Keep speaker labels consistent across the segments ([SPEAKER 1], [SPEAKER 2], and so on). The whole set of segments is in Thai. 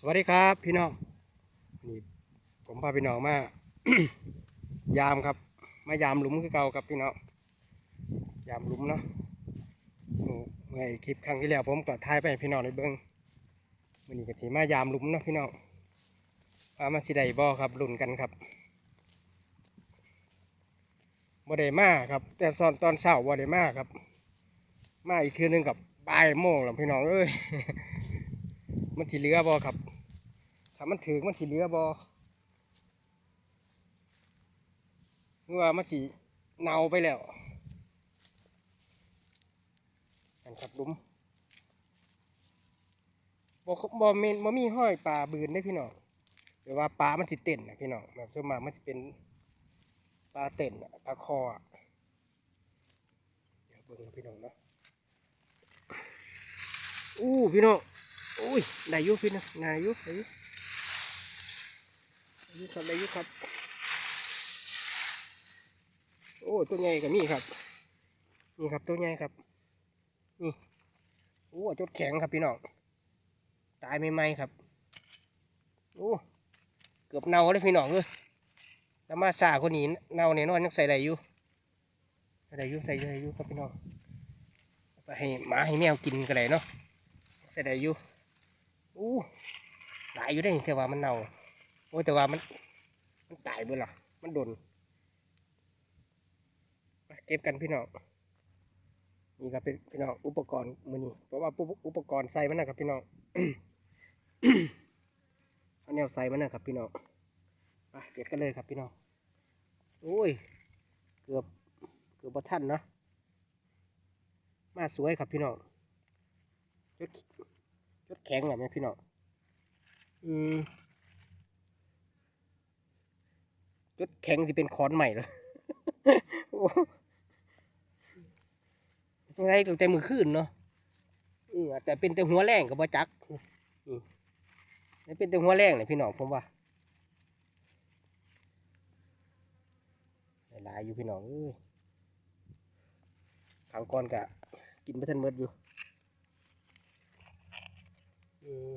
[SPEAKER 1] สวัสดีครับพี่น้องนี่ผมพาพี่น้องมา ยามครับ มายามหลุมคือเก่าครับพี่น้องยามหลุมเนาะอืมในคลิปครั้งที่แล้วผมก็ถ่ายไปพี่น้องได้เบิ่งวันนี้ก็ถีมายามหลุมเนาะพี่น้องว่ามาสิได้บ่ครับลุ้นกันครับบ่ได้มาครับ แต่ตอนตอนเช้าบ่ได้มาครับ มาอีกคืนหนึงกับบ่ายโมงแล้วพี่น้องเอ้ยมันสิเหลือบ่ครับ ถ้ามันถึงมันสิเหลือบ่เมื่อว่ามันสิเน่าไปแล้ว อันครับลุมบ่คบ่มีบ่มีห้อยปลาบืนได้พี่น้องแต่ว่าปลามันสิเต้นนะพี่น้องแบบส่วนมากมันสิเป็นปลาเต้นปลาคอเดี๋ยวเบิ่งนะพี่น้องเนาะอู้พี่น้องอุ้ยได้ยุพี่น้อยุได้ยุได้อ ยุครับได้ยุครับ โอ้ตัวใหญ่กับนี่ครับ นี่ครับตัวใหญ่ครับ นี่ โอ้จดแข็งครับพี่น้อง ตายใหม่ๆครับ โอ้เกือบเน่าเลยพี่น้องเลยแล้วมาซาคนนี้เน่าเนี่ยนอนยังใส่ได้อยู่ใส่ได้อยู่ใส่ได้อยู่ครับพี่น้องไปให้หมาให้แมวกินกันเลยเนาะใส่ได้อยู่อู้หลายอยู่ได้แต่ว่ามันเน่า โอ้แต่ว่ามัน มันตายเบื่อมันโดนเก็บกันพี่น้องนี่ครับเป็นพี่น้องอุปกรณ์มือนี้เพราะว่าอุปอุปกรณ์ใส่มันนะครับพี่น้องเอาแนวใส่มันนะครับพี่น้องไปเก็บกันเลยครับพี่น้องโอ้ยเกือบเกือบบ่ทันเนาะมาสวยครับพี่น้องยศยดแข็งเหรอแม่พี่น้องอืม ยดแข็งจะเป็นคอนใหม่เหรอโอ้ยังไงตั้งแต่มือขึ้นเนาะแต่เป็นแต่หัวแรงกับบ่จักนี่เป็นแต่หัวแรงเลยพี่น้องผมว่าหลายอยู่พี่น้องเอ้ยขางก่อนกะกินไปทันเมดอยู่ อืม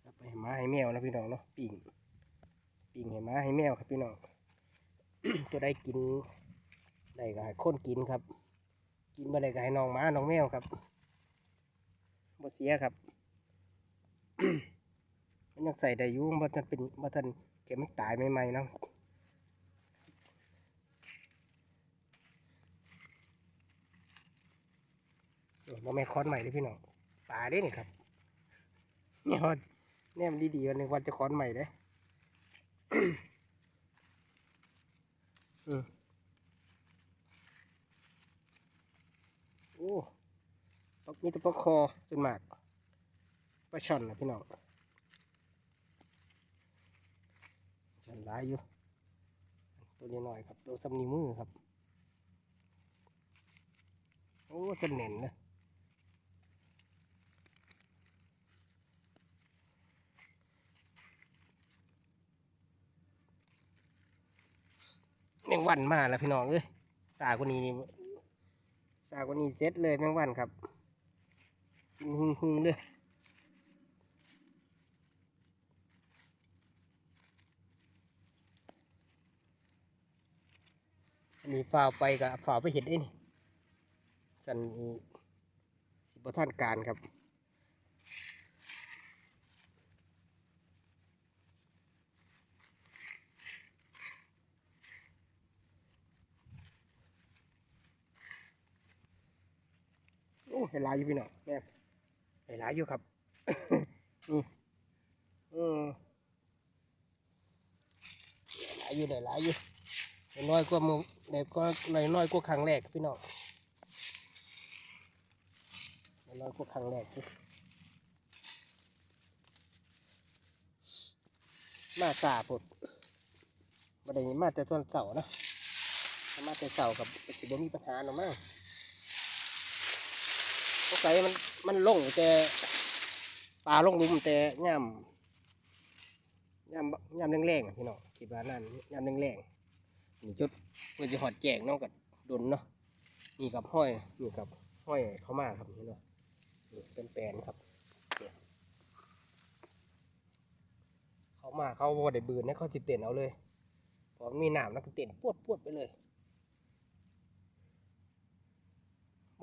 [SPEAKER 1] เอา ไปให้หมาให้แมวนะพี่น้องเนาะปิ่งปิ่งให้หมาให้แมวครับพี่น้องตัวได้กินได้ก็ให้คนกินครับ กินมาได้ก็ให้น้องหมาน้องแมวครับบ่เสียครับมันยังใส่ได้อยู่บ่ทันเป็นบ่ทันเก็บมันตายใหม่ๆเนาะเออบ่แม่ค้อนใหม่เลยพี่น้องปลาเด้นี่ครับเนี่ยฮอด เนี่ยมันดีๆวันหนึงวันจะค้อนใหม่เด้อืมโอ้ปลามีแต่ปลาคอจนหมากปลาช่อนนะพี่น้องช่อนหลายอยู่ ตัวนี้หน่อยครับ ตัวซ้ำนิ้วมือครับ โอ้จนเน่นเลย แมงวันมาแล้วพี่น้องเอ้ยตากว่านี้นี่ตากว่านี้เซ็ตเลยแมงวันครับกินหุงหุงๆเลยอันนี้ฝ่าวไปกับฝ่าวไปเห็ดได้นี่สันนี้สิบท่านการครับ โอ้เห็นหลายอยู่พี่น้องแม่เห็นหลายอยู่ครับอืมอืมหลายอยู่ได้หลายอยู่ได้น้อยกว่าหมือได้ก็น้อยน้อยกว่าครั้งแรกพี่น้องได้น้อยกว่าครั้งแรกสิมาสาปดมาได้มาแต่ตอนเสาร์นะถ้ามาแต่เสาร์กับสิบ่มีปัญหาหรอกมั้ง สงสัยมันมันลงแต่ปลาลงลุมแต่ย่ำย่ำย่ำแรงๆอะพี่น้องคิดว่านั่นย่ำแรงๆนี่จุดเพื่อจะหอดแจกน้องกับดนเนาะนี่กับห้อยนี่กับห้อยเข้ามาครับนี่เนาะนี่เป็นแปลนครับเขามาเขาบ่ได้บืนนะเขาสิเต้นเอาเลยพอมีน้ำแล้วก็เต้นปวดปวดไปเลย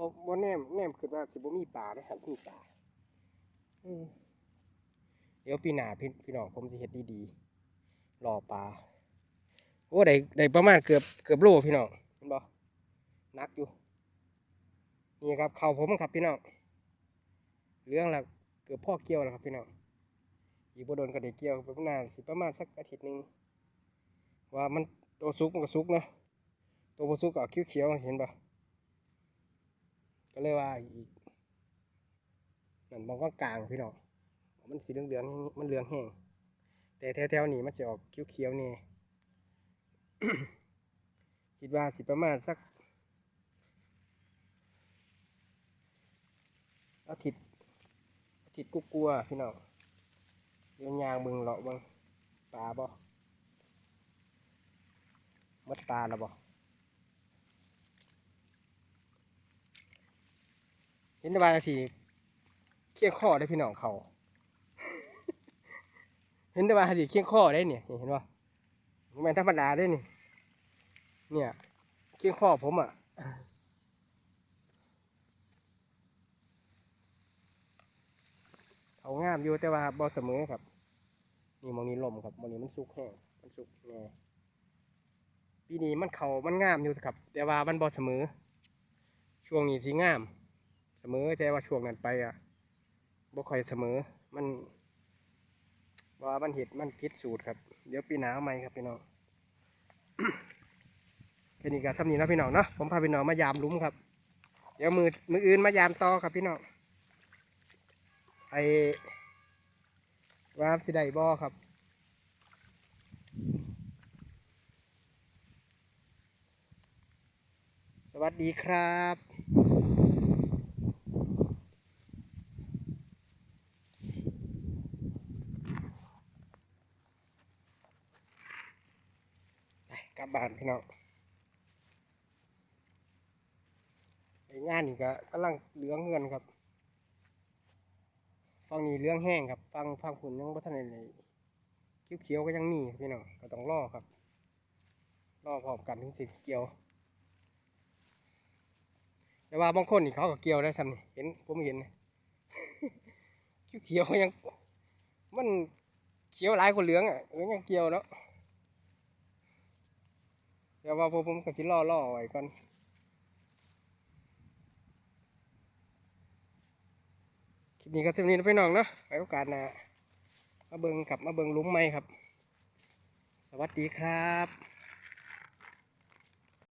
[SPEAKER 1] บ่บ่แนมแนมคือว่าสิบ่มีปลาได้ครับมีปลาอืมเดี๋ยวปีหน้าพี่พี่น้องผมสิเฮ็ดดีๆรอปลาโอ้ได้ได้ประมาณเกือบเกือบโลพี่น้องเห็นบ่หนักอยู่ นี่ครับเขาผมครับพี่น้องเรื่องละเกือบพ่อเกี่ยวแล้วครับพี่น้องอีกบ่โดนก็ได้เกี่ยวประมาณสิประมาณสักอาทิตย์หนึงว่ามันตัวสุกมันก็สุกเนาะตัวบ่สุกก็เขียวๆเห็นปะ ก็เลยว่าอีกนั่นมองกลางๆพี่น้องมันสีเหลืองๆมันเหลืองแห้งแต่แถวๆนี้มันจะออกเขียวๆนี่คิดว่าสิประมาณสักอาทิตย์อาทิตย์กุกลัวๆพี่น้องเรียงยางบึงเลาะบึงปลาบ่หมดปลาแล้วบ่ เห็นแต่ว่าสิเคี่ยงข้อได้พี่น้องเขา เห็นแต่ว่าสิเคี่ยงข้อได้เนี่ยเห็นป่ะมันธรรมดาได้นี่เนี่ยเคี่ยงข้อผมอะเขางามอยู่แต่ว่าบ่เสมอครับนี่มองนี้ลมครับมองนี้มันสุกแห้งมันสุกแน่ปีนี้มันเขามันงามอยู่ครับ แต่ว่ามันบ่เสมอ ช่วงนี้สิงาม เสมอแต่ว่าช่วงนั้นไปอะบ่ค่อยเสมอมันว่ามันเห็ดมันพิษสูตรครับ เดี๋ยวปีหนาเอาใหม่ครับพี่น้องแค่นี้ก็ทำนี้นะพี่น้องเนาะผมพาพี่น้องมายามลุ้มครับ เดี๋ยวมือมืออื่นมายามต่อครับพี่น้องไอ้ว่าสิได้บ่ครับสวัสดีครับ ไปกลับบ้าน พี่น้องงานนี่ก็กำลังเหลืองเงินครับฟังนี้เรื่องแห้งครับ ฟังฟังคุณยังบ่ทันได้เลยเขียวๆก็ยังมีพี่น้องก็ต้องรอครับรอพร้อมกันถึงสิเกี่ยว แต่ว่าบางคนนี่เขาก็เกี่ยวได้ทันเห็นผมเห็นเขียวๆก็ยัง มันเขียวหลายคนเหลืองอะเออยังเกี่ยวเนาะ เดี๋ยวว่าพวกผมก็สิรอรอไว้ก่อนคลิปนี้ก็เท่านี้นะพี่น้องเนาะไปโอกาสหน้ามาเบิงกลับมาเบิงลุ้มไหมครับ สวัสดีครับ